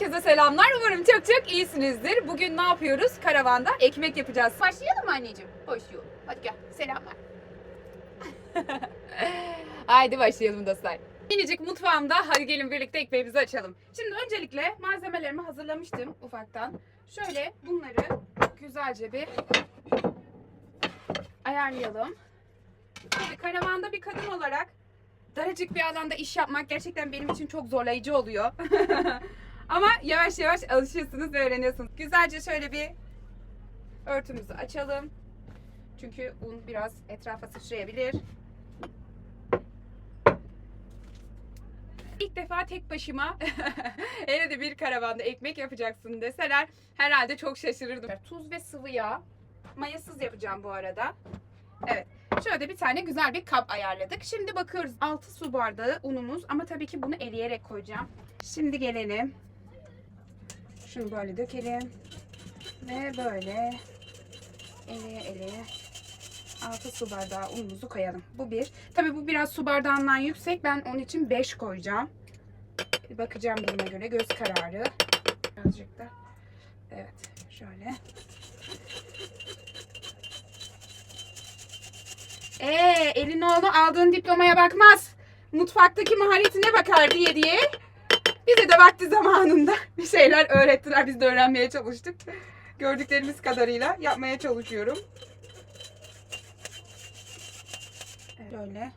Herkese selamlar. Umarım çok çok iyisinizdir. Bugün ne yapıyoruz? Karavanda ekmek yapacağız. Başlayalım mı anneciğim? Başlayalım. Hadi gel. Selamlar. Haydi başlayalım dostlar. Minicik mutfağımda hadi gelin birlikte ekmeğimizi açalım. Şimdi öncelikle malzemelerimi hazırlamıştım ufaktan. Şöyle bunları güzelce bir ayarlayalım. Şimdi karavanda bir kadın olarak daracık bir alanda iş yapmak gerçekten benim için çok zorlayıcı oluyor. Ama yavaş yavaş alışıyorsunuz ve öğreniyorsunuz. Güzelce şöyle bir örtümüzü açalım. Çünkü un biraz etrafa sıçrayabilir. İlk defa tek başıma evde bir karavanda ekmek yapacaksın deseler herhalde çok şaşırırdım. Tuz ve sıvı yağ. Mayasız yapacağım bu arada. Evet. Şöyle bir tane güzel bir kap ayarladık. Şimdi bakıyoruz. 6 su bardağı unumuz ama tabii ki bunu eleyerek koyacağım. Şimdi gelelim. Şunu böyle dökelim. Ve böyle eleye eleye 6 su bardağı unumuzu koyalım. Bu bir. Tabii bu biraz su bardağından yüksek. Ben onun için 5 koyacağım. Bakacağım duruma göre göz kararı. Birazcık da. Evet. Şöyle. Ee, elin oğlu aldığın diplomaya bakmaz. Mutfaktaki maharetine bakar diye diye. Bize de vakti zamanında bir şeyler öğrettiler. Biz de öğrenmeye çalıştık. Gördüklerimiz kadarıyla yapmaya çalışıyorum. Böyle.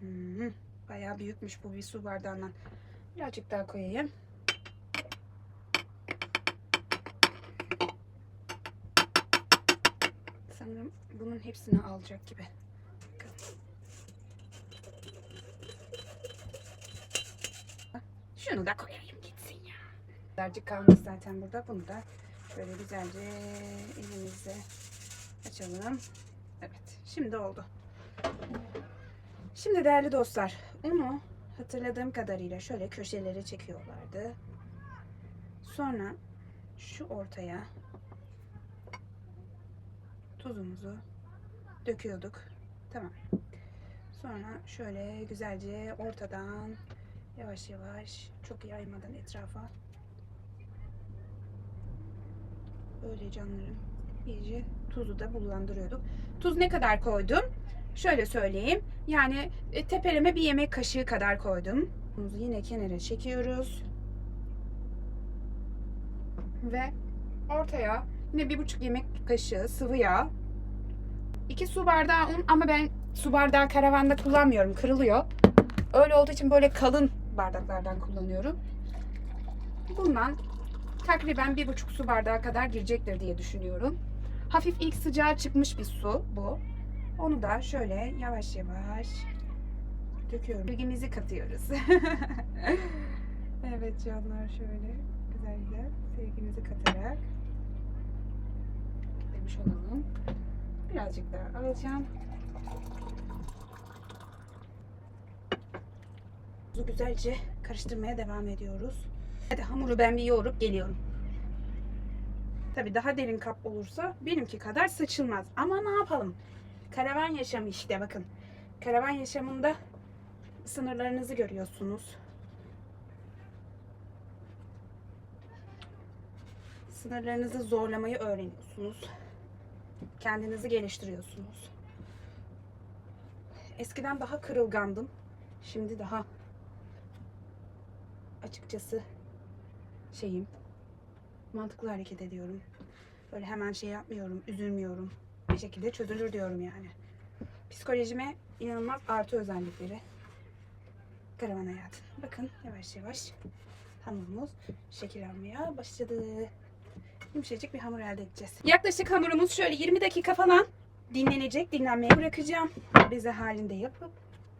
Hmm, bayağı büyükmüş bu bir su bardağından. Birazcık daha koyayım. Sanırım bunun hepsini alacak gibi. Şunu da koyayım gitsin ya. Birazcık kalmış zaten burada. Bunu da şöyle güzelce elimizle açalım. Evet. Şimdi oldu. Şimdi değerli dostlar. Unu hatırladığım kadarıyla şöyle köşelere çekiyorlardı. Sonra şu ortaya tuzumuzu döküyorduk. Tamam. Sonra şöyle güzelce ortadan yavaş yavaş çok yaymadan etrafa böyle canlarım iyice tuzu da bullandırıyorduk. Tuz ne kadar koydum? Şöyle söyleyeyim. Yani e, tepeleme bir yemek kaşığı kadar koydum. Tuzu yine kenara çekiyoruz. Ve ortaya yine bir buçuk yemek kaşığı sıvı yağ. 2 su bardağı un ama ben su bardağı karavanda kullanmıyorum. Kırılıyor. Öyle olduğu için böyle kalın bardaklardan kullanıyorum. Bundan takriben bir buçuk su bardağı kadar girecektir diye düşünüyorum. Hafif ilk sıcağı çıkmış bir su bu. Onu da şöyle yavaş yavaş döküyorum. Bilgimizi katıyoruz. evet canlar şöyle güzel güzel sevgimizi katarak demiş olalım. Birazcık daha alacağım. Bunu güzelce karıştırmaya devam ediyoruz. Hadi hamuru ben bir yoğurup geliyorum. Tabi daha derin kap olursa benimki kadar saçılmaz. Ama ne yapalım? Karavan yaşamı işte bakın. Karavan yaşamında sınırlarınızı görüyorsunuz. Sınırlarınızı zorlamayı öğreniyorsunuz. Kendinizi geliştiriyorsunuz. Eskiden daha kırılgandım. Şimdi daha açıkçası şeyim mantıklı hareket ediyorum. Böyle hemen şey yapmıyorum, üzülmüyorum. Bir şekilde çözülür diyorum yani. Psikolojime inanılmaz artı özellikleri. Karavan hayatı. Bakın yavaş yavaş hamurumuz şekil almaya başladı. Yumuşacık bir hamur elde edeceğiz. Yaklaşık hamurumuz şöyle 20 dakika falan dinlenecek. Dinlenmeye bırakacağım. Beze halinde yapıp.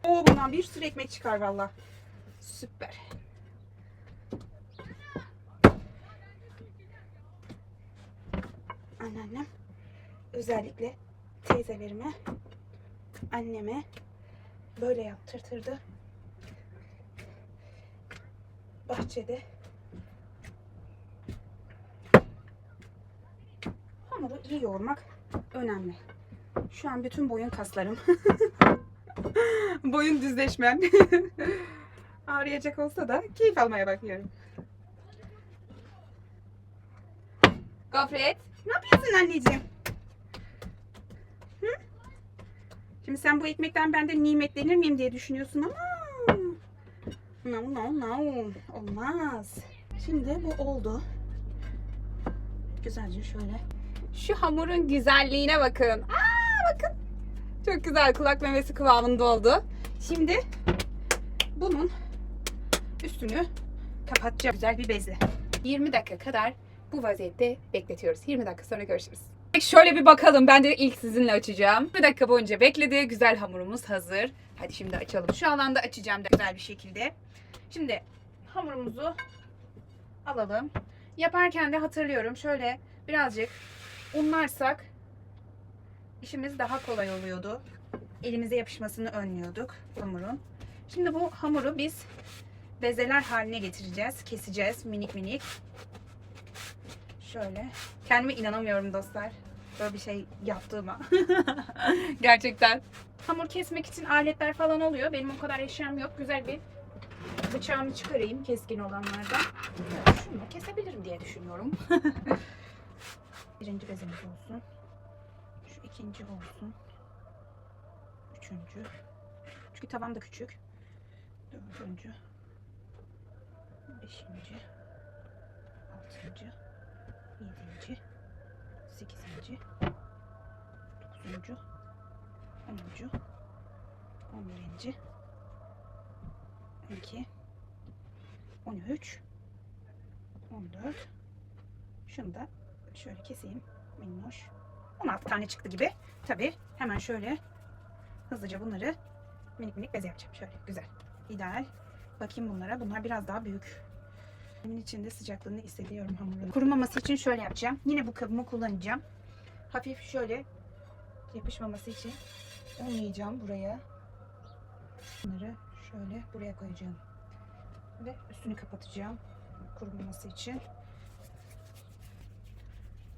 Oo bundan bir sürü ekmek çıkar valla. Süper. Anneannem özellikle teyzelerime, anneme böyle yaptırtırdı. Bahçede hamuru iyi yoğurmak önemli. Şu an bütün boyun kaslarım. boyun düzleşmem. Ağrıyacak olsa da keyif almaya bakıyorum. Gofret. Ne yapıyorsun anneciğim? Hı? Şimdi sen bu ekmekten ben de nimetlenir miyim diye düşünüyorsun ama no no no olmaz. Şimdi bu oldu. Güzelce şöyle. Şu hamurun güzelliğine bakın. Aa bakın. Çok güzel kulak memesi kıvamında oldu. Şimdi bunun üstünü kapatacağım güzel bir bezle. 20 dakika kadar bu vaziyette bekletiyoruz. 20 dakika sonra görüşürüz. Şöyle bir bakalım. Ben de ilk sizinle açacağım. 20 dakika boyunca bekledi. Güzel hamurumuz hazır. Hadi şimdi açalım. Şu alanda açacağım da güzel bir şekilde. Şimdi hamurumuzu alalım. Yaparken de hatırlıyorum. Şöyle birazcık unlarsak işimiz daha kolay oluyordu. Elimize yapışmasını önlüyorduk hamurun. Şimdi bu hamuru biz bezeler haline getireceğiz. Keseceğiz minik minik. Şöyle. Kendime inanamıyorum dostlar. Böyle bir şey yaptığıma. Gerçekten. Hamur kesmek için aletler falan oluyor. Benim o kadar eşyam yok. Güzel bir bıçağımı çıkarayım keskin olanlardan. Şunu kesebilirim diye düşünüyorum. Birinci bezemiz olsun. Şu ikinci olsun. Üçüncü. Çünkü tavam da küçük. Dördüncü. Beşinci. Altıncı. Yedinci. Sekizinci. Dokuzuncu. Onuncu. On birinci. On iki. On üç. On dört. Şunu da şöyle keseyim. Minnoş. 16 tane çıktı gibi. Tabi hemen şöyle hızlıca bunları minik minik beze yapacağım. Şöyle güzel. İdeal. Bakayım bunlara. Bunlar biraz daha büyük. Bunun içinde sıcaklığını hissediyorum hamurun. Kurumaması için şöyle yapacağım. Yine bu kabımı kullanacağım. Hafif şöyle yapışmaması için unlayacağım buraya. Bunları şöyle buraya koyacağım. Ve üstünü kapatacağım. Kurumaması için.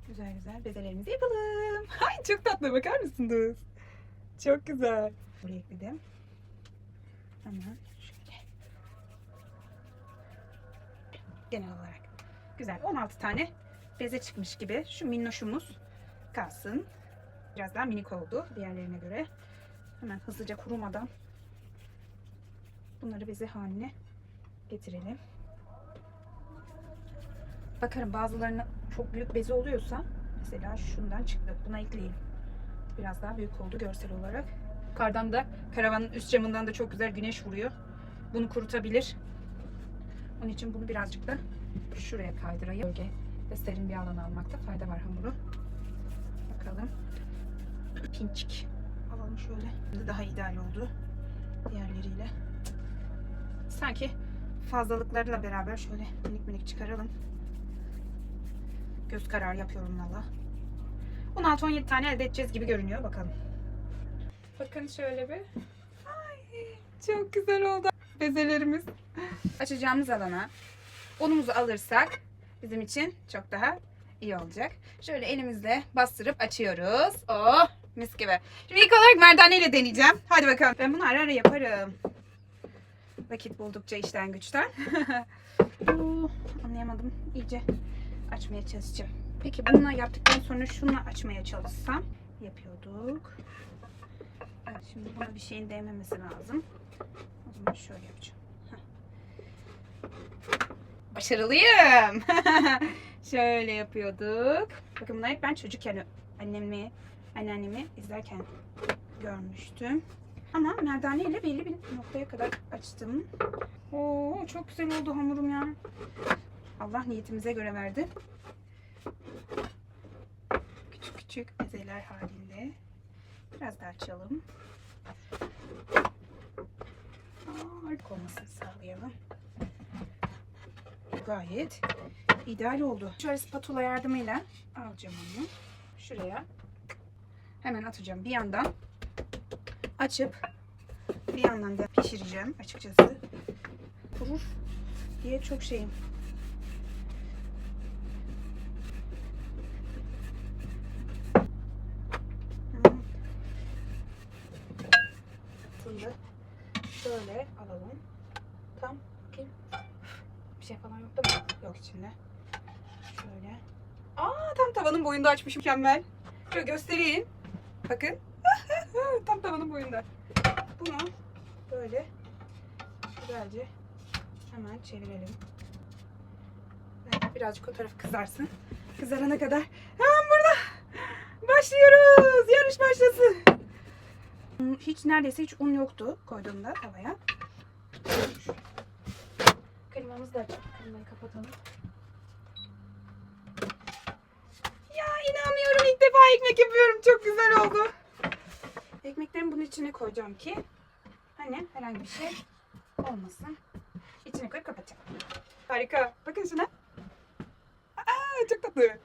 Güzel güzel bezelerimizi yapalım. Ay çok tatlı bakar mısınız? Çok güzel. Buraya ekledim. Hemen Genel olarak. Güzel. 16 tane beze çıkmış gibi. Şu minnoşumuz kalsın. Biraz daha minik oldu diğerlerine göre. Hemen hızlıca kurumadan bunları beze haline getirelim. Bakarım bazılarının çok büyük bezi oluyorsa mesela şundan çıktı. Buna ekleyelim. Biraz daha büyük oldu görsel olarak. Kardan da karavanın üst camından da çok güzel güneş vuruyor. Bunu kurutabilir. Onun için bunu birazcık da şuraya kaydırayım. Bölge ve serin bir alan almakta fayda var hamuru. Bakalım. Pinçik. Alalım şöyle. Şimdi Daha ideal oldu. Diğerleriyle. Sanki fazlalıklarla beraber şöyle minik minik çıkaralım. Göz kararı yapıyorum valla. 16-17 tane elde edeceğiz gibi görünüyor. Bakalım. Bakın şöyle bir. Ay, çok güzel oldu. Bezelerimiz. Açacağımız alana unumuzu alırsak bizim için çok daha iyi olacak. Şöyle elimizle bastırıp açıyoruz. Oh mis gibi. Şimdi ilk olarak merdane ile deneyeceğim. Hadi bakalım. Ben bunu ara ara yaparım. Vakit buldukça işten güçten. Oo, anlayamadım. İyice açmaya çalışacağım. Peki bununla yaptıktan sonra şununla açmaya çalışsam yapıyorduk. Şimdi buna bir şeyin değmemesi lazım. O zaman şöyle yapacağım. Başarılıyım. şöyle yapıyorduk. Bakın bunları hep ben çocukken annemi, anneannemi izlerken görmüştüm. Ama merdane ile belli bir noktaya kadar açtım. Oo, çok güzel oldu hamurum ya. Allah niyetimize göre verdi. Küçük küçük bezeler halinde. Biraz daha açalım. Harika olmasını sağlayalım. Gayet ideal oldu. Şöyle spatula yardımıyla alacağım onu. Şuraya hemen atacağım. Bir yandan açıp bir yandan da pişireceğim açıkçası. Kurur diye çok şeyim. Hmm. Şimdi şöyle alalım. Tam falan yok değil mi? Yok içinde. Şöyle. Aa tam tavanın boyunda açmış mükemmel. Şöyle göstereyim. Bakın. tam tavanın boyunda. Bunu böyle güzelce hemen çevirelim. Birazcık o taraf kızarsın. Kızarana kadar hemen burada başlıyoruz. Yarış başlasın. Hiç neredeyse hiç un yoktu koyduğumda tavaya. Klimamızı da açalım. Klimayı kapatalım. Ya inanmıyorum ilk defa ekmek yapıyorum. Çok güzel oldu. Ekmeklerimi bunun içine koyacağım ki hani herhangi bir şey olmasın. İçine koyup kapatacağım. Harika. Bakın şuna. Aa, çok tatlı.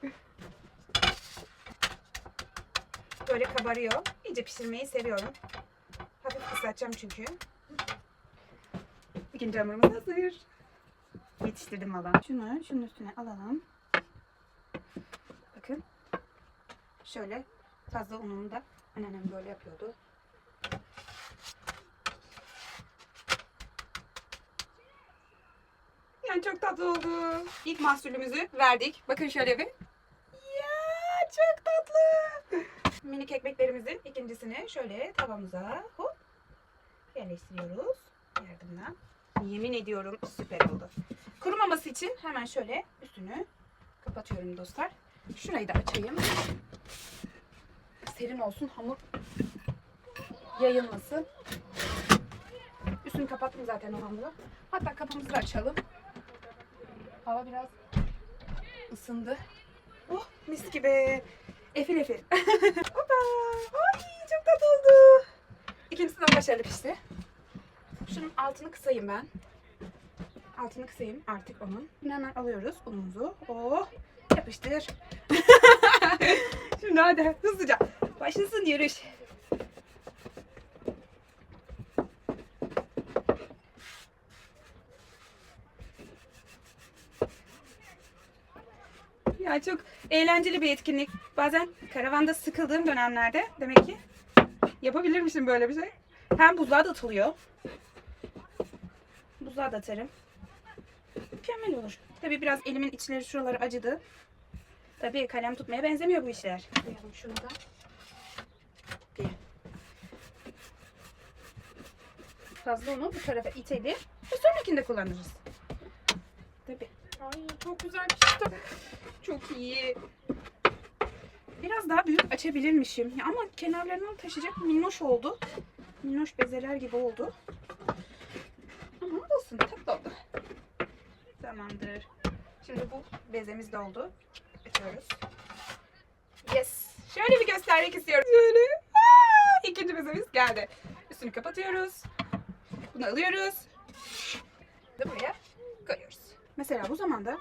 Böyle kabarıyor. İyice pişirmeyi seviyorum. Hafif kısaltacağım çünkü. İkinci hamurumuz hazır. Yetiştirdim valla. Şunu şunun üstüne alalım. Bakın. Şöyle fazla ununu da anneannem böyle yapıyordu. Yani çok tatlı oldu. İlk mahsulümüzü verdik. Bakın şöyle bir. Ya çok tatlı. Minik ekmeklerimizin ikincisini şöyle tavamıza hop yerleştiriyoruz. Yardımla. Yemin ediyorum süper oldu. Kurumaması için hemen şöyle üstünü kapatıyorum dostlar. Şurayı da açayım. Serin olsun hamur yayılmasın. Üstünü kapattım zaten o hamuru. Hatta kapımızı da açalım. Hava biraz ısındı. Oh mis gibi. Efil efil. Hoppa. Ay çok tatlı oldu. İkincisi de başarılı pişti. Şunun altını kısayım ben. Altını kısayım artık onun. Şimdi hemen alıyoruz unumuzu. Oh yapıştır. Şimdi hadi hızlıca başlasın yarış. Ya çok eğlenceli bir etkinlik. Bazen karavanda sıkıldığım dönemlerde demek ki yapabilirmişim böyle bir şey. Hem buzluğa da atılıyor. Buzluğa da atarım. Mükemmel olur. Tabii biraz elimin içleri şuraları acıdı. Tabii kalem tutmaya benzemiyor bu işler. Koyalım şunu da. Fazla onu bu tarafa itelim. Ve sonrakinde kullanırız. Tabii. Ay çok güzel pişti. Çok iyi. Biraz daha büyük açabilirmişim. Ya ama kenarlarından taşıyacak minnoş oldu. Minnoş bezeler gibi oldu. Ama olsun tatlı oldu. Tamamdır. Şimdi bu bezemiz de oldu. Açıyoruz. Yes. Şöyle bir göstermek istiyorum. Şöyle. Aa, ikinci bezemiz geldi. Üstünü kapatıyoruz. Bunu alıyoruz. Ve buraya koyuyoruz. Mesela bu zamanda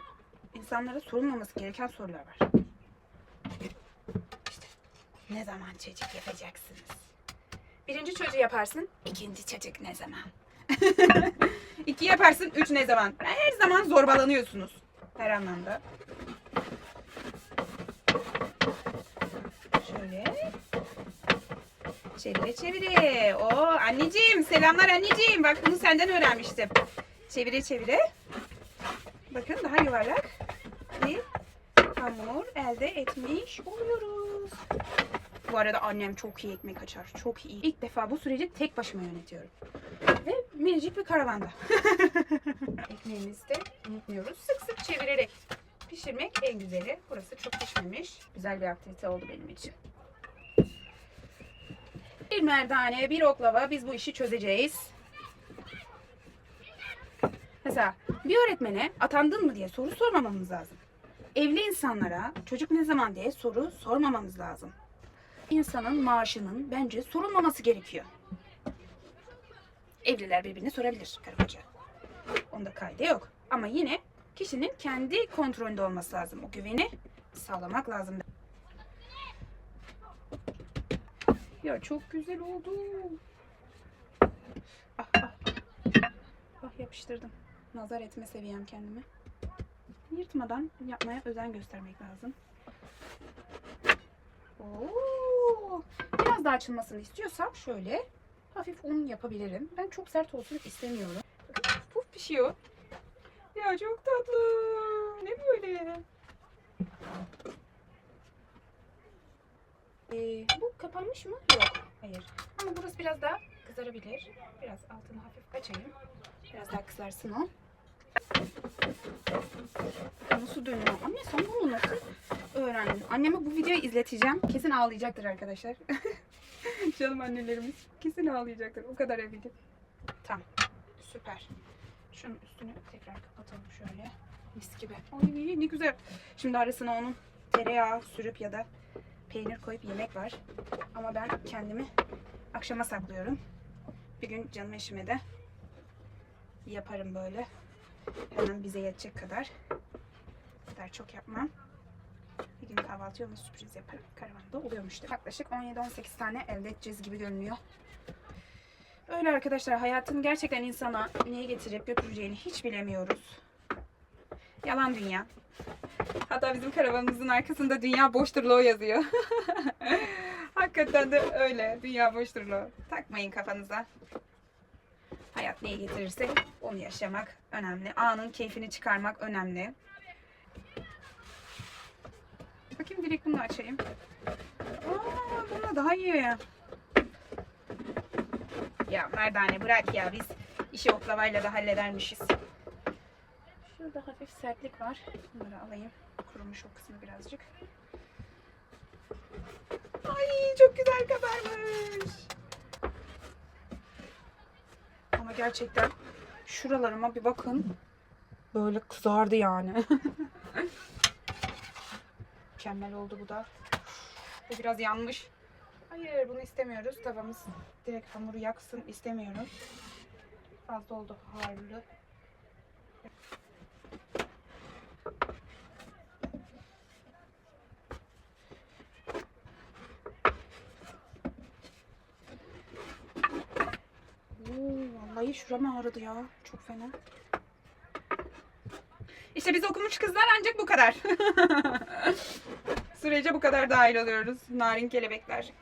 insanlara sorulmaması gereken sorular var. İşte ne zaman çocuk yapacaksınız? Birinci çocuğu yaparsın, ikinci çocuk ne zaman? İki yaparsın, üç ne zaman? Her zaman zorbalanıyorsunuz. Her anlamda. Şöyle. Çevire çevire. Oo anneciğim selamlar anneciğim. Bak bunu senden öğrenmiştim. Çevire çevire. Bakın daha yuvarlak bir hamur elde etmiş oluyoruz. Bu arada annem çok iyi ekmek açar. Çok iyi. İlk defa bu süreci tek başıma yönetiyorum. Minicik bir karavanda. Ekmeğimizi de unutmuyoruz. Sık sık çevirerek pişirmek en güzeli. Burası çok pişmemiş. Güzel bir aktivite oldu benim için. Bir merdane, bir oklava biz bu işi çözeceğiz. Mesela bir öğretmene atandın mı diye soru sormamamız lazım. Evli insanlara çocuk ne zaman diye soru sormamamız lazım. İnsanın maaşının bence sorulmaması gerekiyor. Evliler birbirini sorabilir karı koca. Onda kaydı yok. Ama yine kişinin kendi kontrolünde olması lazım. O güveni sağlamak lazım. Ya çok güzel oldu. Ah ah. Ah yapıştırdım. Nazar etme seviyem kendime. Yırtmadan yapmaya özen göstermek lazım. Oo. Biraz daha açılmasını istiyorsam şöyle hafif un yapabilirim. Ben çok sert olsun istemiyorum. Puf pişiyor. Ya çok tatlı. Ne böyle? Ee, bu kapanmış mı? Yok. Hayır. Ama burası biraz daha kızarabilir. Biraz altını hafif açayım. Biraz daha kızarsın o. Nasıl dönüyor? Anne sen bunu nasıl öğrendin? Anneme bu videoyu izleteceğim. Kesin ağlayacaktır arkadaşlar. Canım annelerimiz. Kesin ağlayacaktır. O kadar eminim. Tamam. Süper. Şunun üstünü tekrar kapatalım şöyle. Mis gibi. Ay ne güzel. Şimdi arasına onun tereyağı sürüp ya da peynir koyup yemek var. Ama ben kendimi akşama saklıyorum. Bir gün canım eşime de yaparım böyle. Hemen bize yetecek kadar. Bu kadar çok yapmam. Bir gün kahvaltıya ona sürpriz yaparım. Karavanda oluyormuş. Yaklaşık 17-18 tane elde edeceğiz gibi görünüyor. Öyle arkadaşlar hayatın gerçekten insana neye getirip götüreceğini hiç bilemiyoruz. Yalan dünya. Hatta bizim karavanımızın arkasında dünya boşturluğu yazıyor. Hakikaten de öyle. Dünya boşturluğu. Takmayın kafanıza. Hayat neye getirirse onu yaşamak önemli. Anın keyfini çıkarmak önemli. Bakayım direkt bunu açayım. Aa, bununla daha iyi ya. Ya merdane bırak ya biz işi oklavayla da halledermişiz. Şurada hafif sertlik var. Bunları alayım. Kurumuş o kısmı birazcık. Ay çok güzel kabarmış. Ama gerçekten şuralarıma bir bakın. Böyle kızardı yani. Mükemmel oldu bu da. Bu biraz yanmış. Hayır bunu istemiyoruz. Tavamız direkt hamuru yaksın istemiyorum. Fazla oldu harlı. Oo, vallahi şuram ağrıdı ya. Çok fena. İşte biz okumuş kızlar ancak bu kadar. Sürece bu kadar dahil oluyoruz. Narin kelebekler.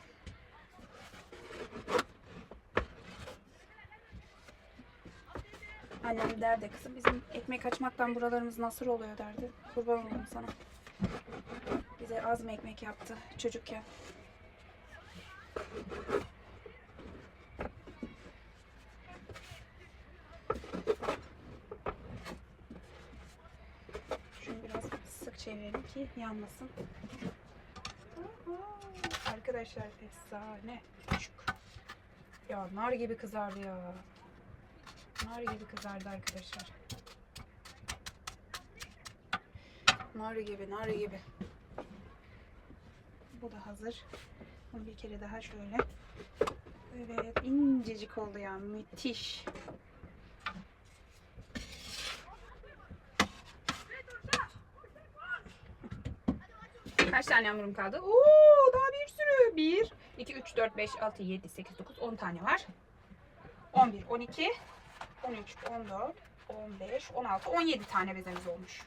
Annem derdi kızım bizim ekmek açmaktan buralarımız nasıl oluyor derdi. Kurban olayım sana. Bize az mı ekmek yaptı çocukken. Şunu biraz sık çevirelim ki yanmasın. Arkadaşlar efsane. Şuk. Ya nar gibi kızardı ya. Nar gibi kızardı arkadaşlar. Nar gibi, nar gibi. Bu da hazır. Bunu bir kere daha şöyle. Evet, incecik oldu ya. Müthiş. Kaç tane hamurum kaldı? Oo, daha bir sürü. 1, 2, 3, 4, 5, 6, 7, 8, 9, 10 tane var. 11, 12, 13, 14, 15, 16, 17 tane bezemiz olmuş.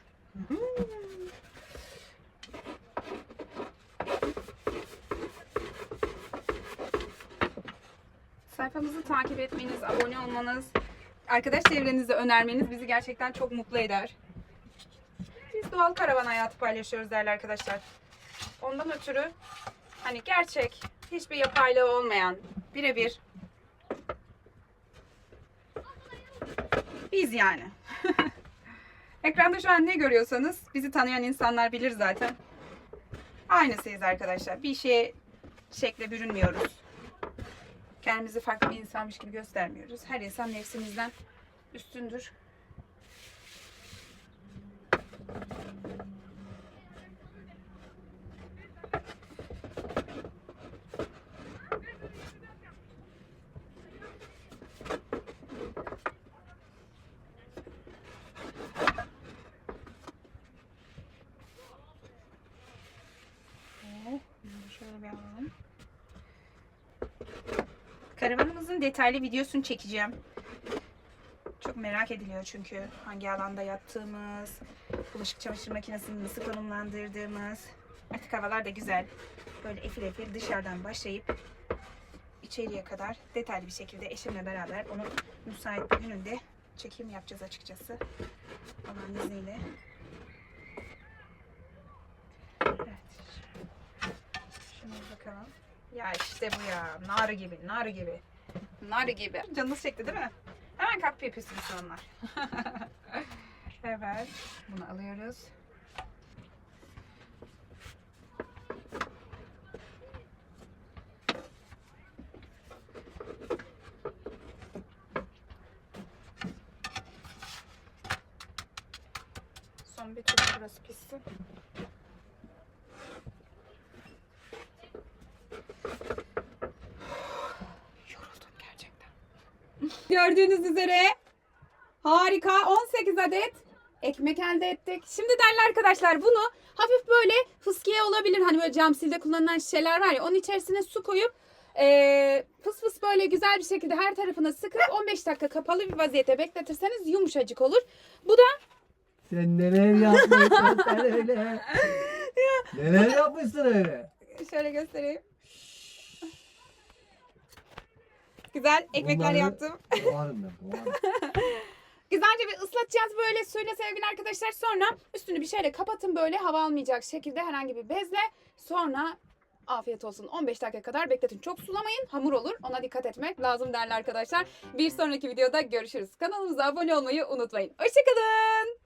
Sayfamızı takip etmeniz, abone olmanız, arkadaş çevrenize önermeniz bizi gerçekten çok mutlu eder. Biz doğal karavan hayatı paylaşıyoruz değerli arkadaşlar. Ondan ötürü hani gerçek, hiçbir yapaylığı olmayan, birebir biz yani. Ekranda şu an ne görüyorsanız bizi tanıyan insanlar bilir zaten. Aynısıyız arkadaşlar. Bir şeye şekle bürünmüyoruz. Kendimizi farklı bir insanmış gibi göstermiyoruz. Her insan nefsimizden üstündür. Ee, bunu Şöyle bir alalım. Karavanımızın detaylı videosunu çekeceğim. Çok merak ediliyor çünkü hangi alanda yattığımız, bulaşık çamaşır makinesini nasıl konumlandırdığımız. Artık havalar da güzel. Böyle efil efil dışarıdan başlayıp içeriye kadar detaylı bir şekilde eşimle beraber onu müsait bir gününde çekim yapacağız açıkçası. Allah'ın izniyle. Evet. Şuna bakalım. Ya işte bu ya. Nar gibi, nar gibi. Nar gibi. Canınız çekti değil mi? Hemen kalp yapıyorsunuz onlar. evet. Bunu alıyoruz. Son bir tur burası pişsin. Yoruldum gerçekten. Gördüğünüz üzere harika 18 adet ekmek elde ettik. Şimdi değerli arkadaşlar bunu hafif böyle fıskiye olabilir. Hani böyle cam silde kullanılan şişeler var ya onun içerisine su koyup eee fıs fıs böyle güzel bir şekilde her tarafına sıkıp 15 dakika kapalı bir vaziyete bekletirseniz yumuşacık olur. Bu da Sen neler yapmışsın sen öyle? Neler yapmışsın öyle? Şöyle göstereyim. Güzel ekmekler Bunları- yaptım. Boğarım ben boğarım. Güzelce bir ıslatacağız böyle suyla sevgili arkadaşlar. Sonra üstünü bir şeyle kapatın böyle hava almayacak şekilde herhangi bir bezle. Sonra afiyet olsun 15 dakika kadar bekletin. Çok sulamayın hamur olur. Ona dikkat etmek lazım değerli arkadaşlar. Bir sonraki videoda görüşürüz. Kanalımıza abone olmayı unutmayın. Hoşçakalın.